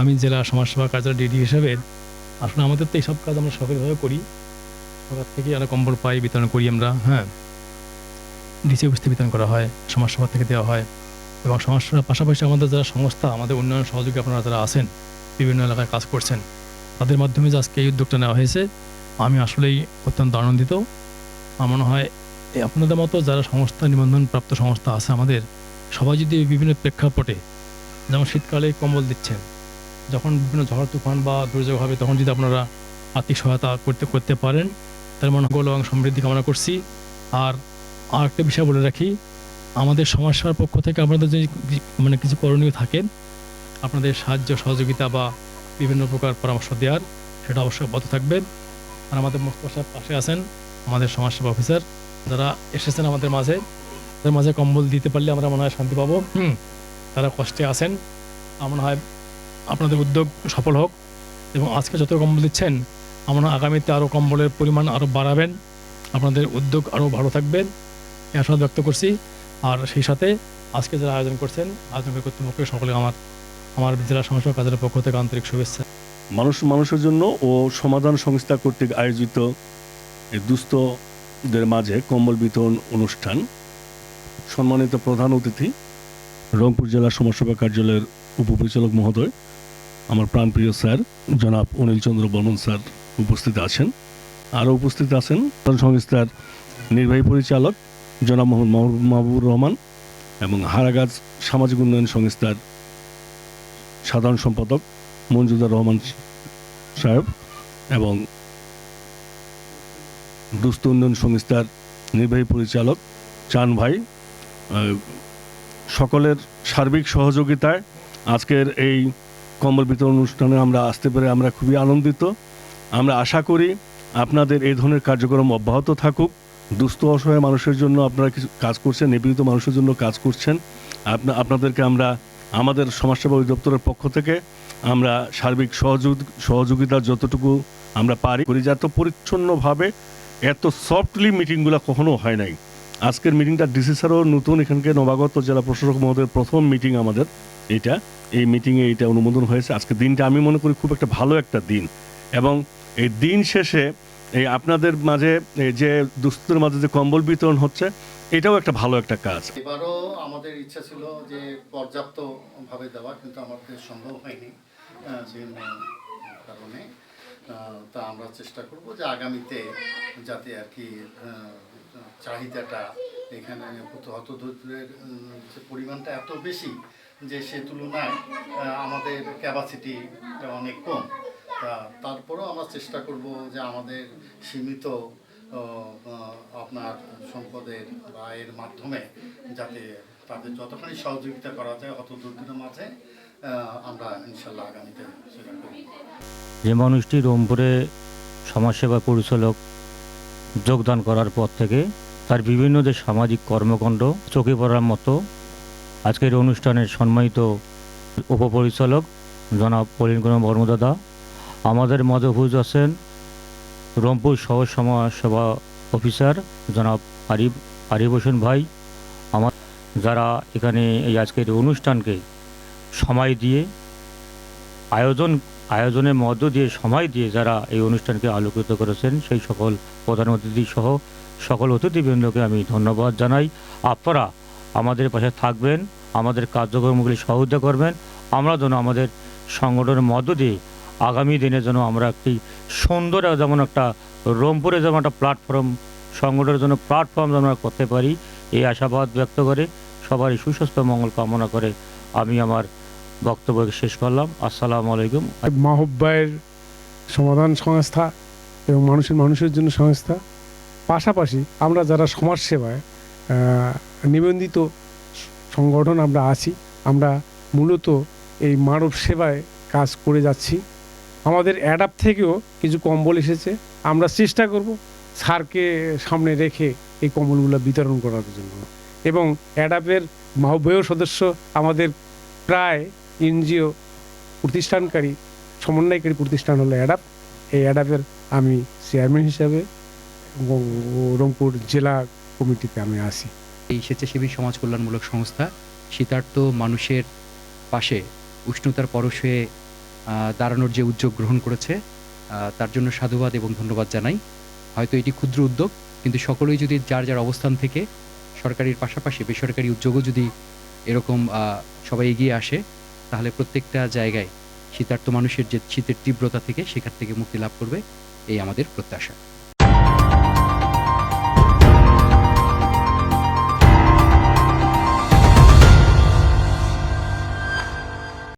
আমি জেলা সমাজসেবা কার্যালয় ডিডি হিসেবে, আসলে আমাদের তো এইসব কাজ আমরা সফলভাবে করি। সরকার থেকে আমরা কম্বল পাই, বিতরণ করি আমরা হ্যাঁ। ডিসি অফিস বিতরণ করা হয়, সমাজসেবা থেকে দেওয়া হয়। এবং সমাজসেবার পাশাপাশি আমাদের যারা সংস্থা, আমাদের উন্নয়ন সহযোগী আপনারা যারা আছেন, বিভিন্ন এলাকায় কাজ করছেন, তাদের মাধ্যমে যে আজকে এই উদ্যোগটা নেওয়া হয়েছে, আমি আসলেই অত্যন্ত আনন্দিত। আমার মনে হয় আপনাদের মতো যারা সংস্থা নিবন্ধন প্রাপ্ত সংস্থা আছে আমাদের, সবাই যদি বিভিন্ন প্রেক্ষাপটে, যেমন শীতকালে কম্বল দিচ্ছেন যখন বিভিন্ন ঝড়, তুফান বা দুর্যোগ হবে, তখন যদি আপনারা আর্থিক সহায়তা করতে করতে পারেন, তাহলে মনে গোল এবং সমৃদ্ধি কামনা করছি। আর আর একটা বিষয় বলে রাখি, আমাদের সমাজসেবার পক্ষ থেকে আপনাদের যদি মানে কিছু করণীয় থাকে, আপনাদের সাহায্য, সহযোগিতা বা বিভিন্ন প্রকার পরামর্শ দেওয়ার, সেটা অবশ্যই অব্যাহত থাকবেন আর আমাদের মোস্তফা সাহেব পাশে আছেন, আমাদের সমাজসেবা অফিসার, যারা এসেছেন আমাদের মাঝে, তাদের মাঝে কম্বল দিতে পারলে আমরা মনে হয় শান্তি পাবো। হুম, তারা কষ্টে আছেন। আমার হয় আপনাদের উদ্যোগ সফল হোক এবং আজকে যত কম্বল দিচ্ছেন, আমরা আগামীতে আরও কম্বলের পরিমাণ আরও বাড়াবেন। আপনাদের উদ্যোগ আরও ভালো থাকবেন এই আশা ব্যক্ত করছি। আর সেই সাথে আজকে যারা আয়োজন করছেন আয়োজন কর্তৃপক্ষের সকলে আমার আমার জেলা সমাজসেবা কাজের পক্ষ থেকে আন্তরিক শুভেচ্ছা। মানুষ মানুষের জন্য ও সমাধান সংস্থা কর্তৃক আয়োজিত দুস্থদের মাঝে কম্বল বিতরণ অনুষ্ঠান সম্মানিত প্রধান অতিথি, রংপুর জেলা সমাজসেবা কার্যালয়ের উপপরিচালক মহোদয়, আমার প্রাণপ্রিয় স্যার, জনাব অনিল চন্দ্র বর্মন স্যার উপস্থিত আছেন। আরও উপস্থিত আছেন সংস্থার নির্বাহী পরিচালক জনাব মোহাম্মদ মাহবুব- মাহবুবুর রহমান এবং হারাগাছ সামাজিক উন্নয়ন সংস্থার সাধারণ সম্পাদক মঞ্জুদার রহমান সাহেব এবং দুস্থ উন্নয়ন সংস্থার নির্বাহী পরিচালক চান ভাই। সকলের সার্বিক সহযোগিতায় আজকের এই কম্বল বিতরণ অনুষ্ঠানে আমরা আসতে পেরে আমরা খুবই আনন্দিত। আমরা আশা করি আপনাদের এই ধরনের কার্যক্রম অব্যাহত থাকুক। দুস্থ অসহায় মানুষের জন্য আপনারা কিছু কাজ করছেন, নিপীড়িত মানুষের জন্য কাজ করছেন। আপনা, আপনাদেরকে আমরা, আমাদের সমাজসেবা অধিদপ্তরের পক্ষ থেকে আমরা সার্বিক সহযোগ, সহযোগিতা যতটুকু আমরা পারি যত পরিচ্ছন্নভাবে এত সফটলি মিটিংগুলো কখনো হয় নাই। আজকের মিটিংটা ডিসি স্যারও নতুন, এখানকে নবাগত জেলা প্রশাসক মহোদয়ের প্রথম মিটিং আমাদের এটা এই মিটিংয়ে এটা অনুমোদন হয়েছে। আজকে দিনটা আমি মনে করি খুব একটা ভালো একটা দিন। এবং এই দিন শেষে এই আপনাদের মাঝে যে দুস্থদের মাঝে যে কম্বল বিতরণ হচ্ছে, এটাও একটা ভালো একটা কাজ। এবারও আমাদের ইচ্ছা ছিল যে পর্যাপ্তভাবে দেওয়া, কিন্তু আমাদের সম্ভব হয়নি কারণে। তা আমরা চেষ্টা করব যে আগামীতে যাতে আর কি চাহিদাটা এখানে হত দরিদ্রের যে পরিমাণটা এত বেশি যে সে তুলনায় আমাদের ক্যাপাসিটি অনেক কম। তা তারপরেও আমরা চেষ্টা করব যে আমাদের সীমিত আপনার সম্পদের এর মাধ্যমে যাতে তাদের যতখানি সহযোগিতা করা যায় অত মাঝে আমরা ইনশাল্লাহ আগামীতে সেটা করব। যে মানুষটি রংপুরে সমাজসেবা পরিচালক যোগদান করার পর থেকে তার বিভিন্ন যে সামাজিক কর্মকাণ্ড চোখে পড়ার মতো আজকের অনুষ্ঠানের সম্মানিত উপপরিচালক জনাব পলিন কুমার বর্মদাদা, আমাদের মাঝে আছেন রংপুর শহর সমাজ সেবা অফিসার জনাব আরিফ আরিফ হোসেন ভাই। আমার যারা এখানে এই আজকের অনুষ্ঠানকে সময় দিয়ে আয়োজন আয়োজনের মধ্য দিয়ে সময় দিয়ে যারা এই অনুষ্ঠানকে আলোকিত করেছেন, সেই সকল প্রধান অতিথি সহ সকল অতিথিবৃন্দকে আমি ধন্যবাদ জানাই। আপনারা আমাদের পাশে থাকবেন, আমাদের কার্যক্রমগুলি সহযোগিতা করবেন। আমরা যেন আমাদের সংগঠনের মধ্য দিয়ে আগামী দিনে যেন আমরা একটি সুন্দর যেমন একটা রংপুরে যেমন একটা প্ল্যাটফর্ম সংগঠনের জন্য প্ল্যাটফর্ম আমরা করতে পারি, এই আশাবাদ ব্যক্ত করে সবারই সুস্বাস্থ্য মঙ্গল কামনা করে আমি আমার বক্তব্য শেষ করলাম। আসসালামু আলাইকুম। মাহব্বায়ের সমাধান সংস্থা এবং মানুষের মানুষের জন্য সংস্থা। পাশাপাশি আমরা যারা সমাজ সেবায় নিবন্ধিত সংগঠন আমরা আছি, আমরা মূলত এই মানব সেবায় কাজ করে যাচ্ছি। আমাদের অ্যাডাপ থেকেও কিছু কম্বল এসেছে। আমরা চেষ্টা করব স্যারকে সামনে রেখে এই কম্বলগুলো বিতরণ করার জন্য। এবং অ্যাডাপের মাহব্বয় সদস্য আমাদের প্রায় এনজিও প্রতিষ্ঠানকারী সমন্বয়কারী প্রতিষ্ঠান হলো অ্যাডাপ এই অ্যাডাপের আমি চেয়ারম্যান হিসাবে রংপুর জেলা কমিটিতে আমি আছি। এই স্বেচ্ছাসেবী সমাজ কল্যাণমূলক সংস্থা শীতার্থ মানুষের পাশে উষ্ণতার পরশে আহ, দাঁড়ানোর যে উদ্যোগ গ্রহণ করেছে তার জন্য সাধুবাদ এবং ধন্যবাদ জানাই। হয়তো এটি ক্ষুদ্র উদ্যোগ কিন্তু সকলেই যদি যার যার অবস্থান থেকে সরকারির পাশাপাশি বেসরকারি উদ্যোগও যদি এরকম সবাই এগিয়ে আসে তাহলে প্রত্যেকটা জায়গায় শীতার্থ মানুষের যে শীতের তীব্রতা থেকে সেখান থেকে মুক্তি লাভ করবে, এই আমাদের প্রত্যাশা।